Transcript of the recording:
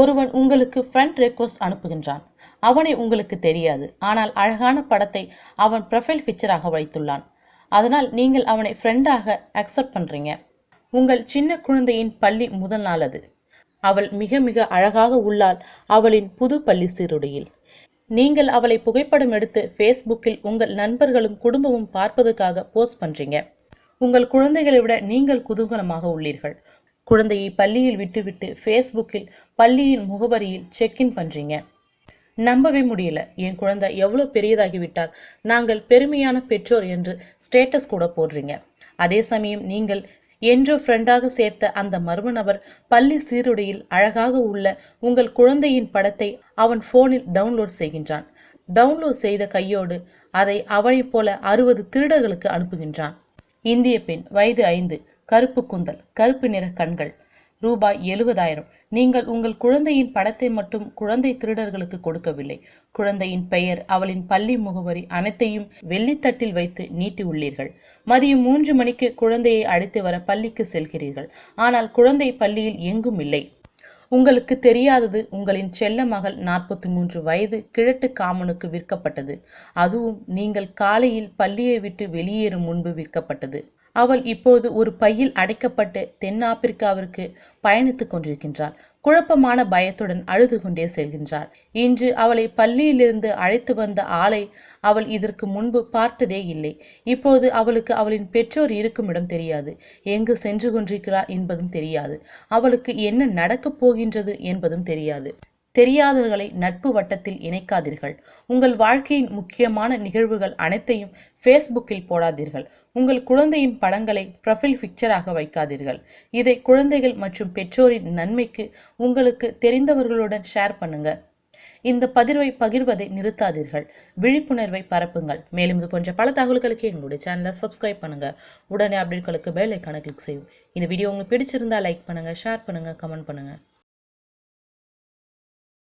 ஒருவன் உங்களுக்கு friend request அனுப்புகின்றான். அவனை உங்களுக்கு தெரியாது. ஆனால் அழகான படத்தை அவன் ப்ரொஃபைல் பிக்சராக வைத்துள்ளான். அதனால் நீங்கள் அவனை ஃப்ரெண்டாக அக்செப்ட் பண்ணுறீங்க உங்கள் சின்ன குழந்தையின் பள்ளி முதல் நாள் அது. அவள் மிக மிக அழகாக உள்ளாள். அவளின் புது பள்ளி சீருடையில். நீங்கள் அவளை புகைப்படம் எடுத்து ஃபேஸ்புக்கில் உங்கள் நண்பர்களும் குடும்பமும் பார்ப்பதற்காக போஸ்ட் பண்ணுறீங்க உங்கள் குழந்தைகளை விட நீங்கள் குதூகலமாக உள்ளீர்கள். குழந்தையை பள்ளியில் விட்டுவிட்டு ஃபேஸ்புக்கில் பள்ளியின் முகவரியில் செக்இன் பண்ணுறீங்க நம்பவே முடியல. என் குழந்தை எவ்வளோ பெரியதாகிவிட்டார் நாங்கள் பெருமையான பெற்றோர் என்று ஸ்டேட்டஸ் கூட போடுறீங்க. அதே சமயம் நீங்கள் என்றோ ஃப்ரெண்டாக சேர்த்த அந்த மர்ம நபர் பள்ளி சீருடையில் அழகாக உள்ள உங்கள் குழந்தையின் படத்தை அவன் ஃபோனில் டவுன்லோட் செய்கின்றான். டவுன்லோட் செய்த கையோடு அதை அவனைப் போல அறுபது திருடர்களுக்கு அனுப்புகின்றான். இந்திய பெண் வயது ஐந்து. கருப்பு குந்தல் கருப்பு நிற கண்கள் ரூபாய் எழுபதாயிரம். நீங்கள் உங்கள் குழந்தையின் படத்தை மட்டும் குழந்தை திருடர்களுக்கு கொடுக்கவில்லை. குழந்தையின் பெயர் அவளின் பள்ளி முகவரி அனைத்தையும் வெள்ளித்தட்டில் வைத்து நீட்டி உள்ளீர்கள். மதியம் மூன்று மணிக்கு குழந்தையை அழைத்து வர பள்ளிக்கு செல்கிறீர்கள். ஆனால் குழந்தை பள்ளியில் எங்கும் இல்லை. உங்களுக்கு தெரியாதது உங்களின் செல்ல மகள் நாற்பத்தி மூன்று வயது கிழட்டு காமனுக்கு விற்கப்பட்டது. அதுவும் நீங்கள் காலையில் பள்ளியை விட்டு வெளியேறும் முன்பு விற்கப்பட்டது. அவள் இப்போது ஒரு பையில் அடைக்கப்பட்டு தென்னாப்பிரிக்காவிற்கு பயணித்துக் கொண்டிருக்கின்றாள். குழப்பமான பயத்துடன் அழுது கொண்டே செல்கின்றாள். இன்று அவளை பள்ளியிலிருந்து அழைத்து வந்த ஆளை அவள் இதற்கு முன்பு பார்த்ததே இல்லை. இப்போது அவளுக்கு அவளின் பெற்றோர் இருக்கும் இடம் தெரியாது. எங்கு சென்று கொண்டிருக்கிறார் என்பதும் தெரியாது. அவளுக்கு என்ன நடக்கப் போகின்றது என்பதும் தெரியாது. தெரியாதவர்களை நட்பு வட்டத்தில் இணைக்காதீர்கள். உங்கள் வாழ்க்கையின் முக்கியமான நிகழ்வுகள் அனைத்தையும் ஃபேஸ்புக்கில் போடாதீர்கள். உங்கள் குழந்தையின் படங்களை ப்ரொஃபைல் பிக்சராக வைக்காதீர்கள். இதை குழந்தைகள் மற்றும் பெற்றோரின் நன்மைக்கு உங்களுக்கு தெரிந்தவர்களுடன் ஷேர் பண்ணுங்க. இந்த பதிர்வை பகிர்வதை நிறுத்தாதீர்கள். விழிப்புணர்வை பரப்புங்கள். மேலும் இது போன்ற பல தகவல்களுக்கு எங்களுடைய சேனலை சப்ஸ்கிரைப் பண்ணுங்க. உடனே அப்டேட்களுக்கு பெல் ஐக்கான கிளிக் செய்யும் இந்த வீடியோ உங்களுக்கு பிடிச்சிருந்தா லைக் பண்ணுங்க ஷேர் பண்ணுங்க கமெண்ட் பண்ணுங்க.